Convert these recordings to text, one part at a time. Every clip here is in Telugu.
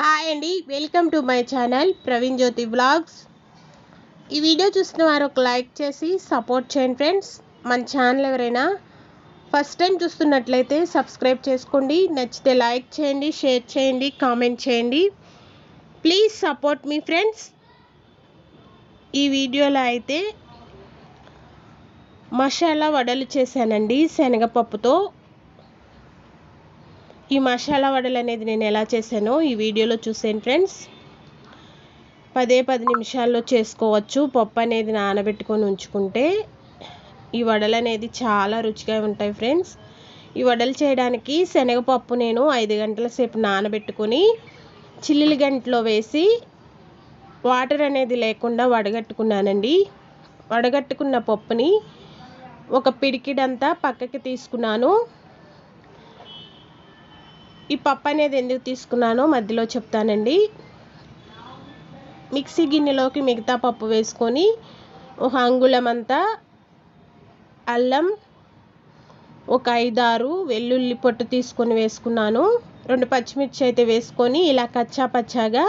హాయ్ అండి welcome to my channel Praveen Jyothi blogs ఈ వీడియో చూసిన వారు ఒక లైక్ చేసి సపోర్ట్ చేయండి ఫ్రెండ్స్ మన ఛానల్ ఎవరైనా ఫస్ట్ టైం చూస్తున్నట్లయితే సబ్స్క్రైబ్ చేసుకోండి. నచ్చితే లైక్ చేయండి షేర్ చేయండి కామెంట్ చేయండి. ప్లీజ్ సపోర్ట్ మీ ఫ్రెండ్స్ ఈ వీడియోలో అయితే మసాలా వడలు చేశానండి శనగపప్పుతో. ఈ మసాలా వడలు అనేది నేను ఎలా చేశానో ఈ వీడియోలో చూసాను ఫ్రెండ్స్. పదే పది నిమిషాల్లో చేసుకోవచ్చు. పప్పు అనేది నానబెట్టుకొని ఉంచుకుంటే ఈ వడలు అనేది చాలా రుచిగా ఉంటాయి ఫ్రెండ్స్. ఈ వడలు చేయడానికి శనగపప్పు నేను ఐదు గంటల సేపు నానబెట్టుకొని చిల్లులు గంటలో వేసి వాటర్ అనేది లేకుండా వడగట్టుకున్నానండి. వడగట్టుకున్న పప్పుని ఒక పిడికిడంతా పక్కకి తీసుకున్నాను. ఈ పప్పు అనేది ఎందుకు తీసుకున్నానో మధ్యలో చెప్తానండి. మిక్సీ గిన్నెలోకి మిగతా పప్పు వేసుకొని ఒక అంగుళం అంతా అల్లం ఒక ఐదారు వెల్లుల్లి పొట్టు తీసుకొని వేసుకున్నాను. రెండు పచ్చిమిర్చి అయితే వేసుకొని ఇలా కచ్చా పచ్చాగా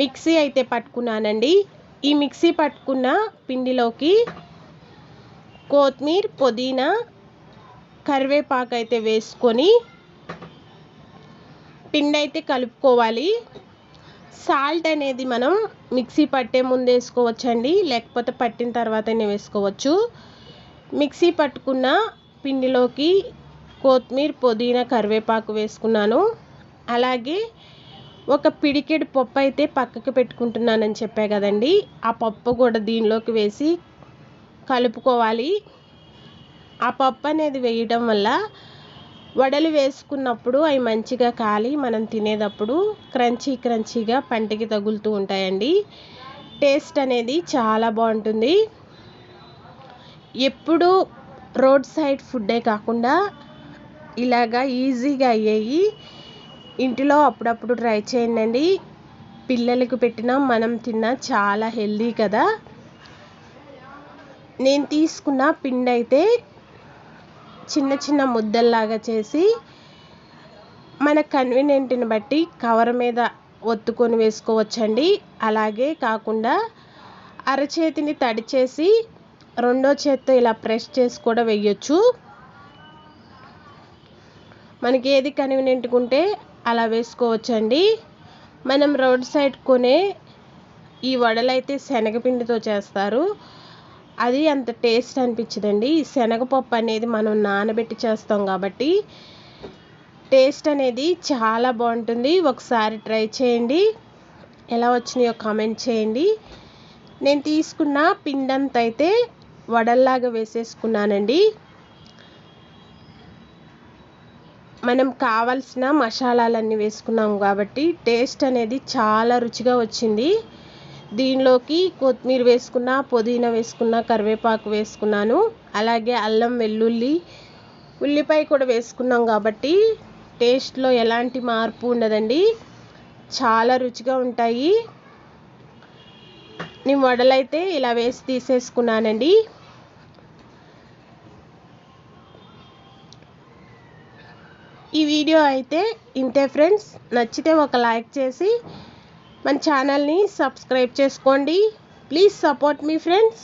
మిక్సీ అయితే పట్టుకున్నానండి. ఈ మిక్సీ పట్టుకున్న పిండిలోకి కొత్తిమీర పుదీనా కరివేపాకు అయితే వేసుకొని పిండి అయితే కలుపుకోవాలి. సాల్ట్ అనేది మనం మిక్సీ పట్టే ముందు వేసుకోవచ్చండి. లేకపోతే పట్టిన తర్వాతనే వేసుకోవచ్చు. మిక్సీ పట్టుకున్న పిండిలోకి కొత్తిమీర పుదీనా కరివేపాకు వేసుకున్నాను. అలాగే ఒక పిడికెడు పప్పు అయితే పక్కకి పెట్టుకుంటున్నానని చెప్పా కదండి. ఆ పప్పు కూడా దీనిలోకి వేసి కలుపుకోవాలి. ఆ పప్పు అనేది వేయడం వల్ల వడలు వేసుకున్నప్పుడు అవి మంచిగా కాలి మనం తినేటప్పుడు క్రంచీ క్రంచీగా పంటికి తగులుతూ ఉంటాయండి. టేస్ట్ అనేది చాలా బాగుంటుంది. ఎప్పుడు రోడ్ సైడ్ ఫుడ్డే కాకుండా ఇలాగా ఈజీగా అయ్యేవి ఇంటిలో అప్పుడప్పుడు ట్రై చేయండి పిల్లలకు పెట్టినా మనం తిన్నా చాలా హెల్దీ కదా. నేను తీసుకున్న పిండి అయితే చిన్న చిన్న ముద్దల్లాగా చేసి మన కన్వీనియంట్ని బట్టి కవర్ మీద ఒత్తుకొని వేసుకోవచ్చండి. అలాగే కాకుండా అరచేతిని తడి చేసి రెండో చేత్తో ఇలా ప్రెస్ చేసి కూడా వేయొచ్చు. మనకి ఏది కన్వీనియంట్గా ఉంటే అలా వేసుకోవచ్చండి. మనం రోడ్ సైడ్ కొనే ఈ వడలైతే శనగపిండితో చేస్తారు. అది అంత టేస్ట్ అనిపించదండి. శనగపప్పు అనేది మనం నానబెట్టి చేస్తాం కాబట్టి టేస్ట్ అనేది చాలా బాగుంటుంది. ఒకసారి ట్రై చేయండి. ఎలా వచ్చినాయో కామెంట్ చేయండి. నేను తీసుకున్న పిండంత అయితే వడల్లాగా వేసేసుకున్నానండి. మనం కావలసిన మసాలాలన్నీ వేసుకున్నాం కాబట్టి టేస్ట్ అనేది చాలా రుచిగా వచ్చింది. దీనిలోకి కొత్తిమీర వేసుకున్న పుదీనా వేసుకున్న కరివేపాకు వేసుకున్నాను. అలాగే అల్లం వెల్లుల్లి ఉల్లిపాయ కూడా వేసుకున్నాం కాబట్టి టేస్ట్లో ఎలాంటి మార్పు ఉండదండి. చాలా రుచిగా ఉంటాయి. నేను వడలైతే ఇలా వేసి తీసేసుకున్నానండి. ఈ వీడియో అయితే ఇంతే ఫ్రెండ్స్. నచ్చితే ఒక లైక్ చేసి మన ఛానల్ని సబ్స్క్రైబ్ చేసుకోండి. Please support me friends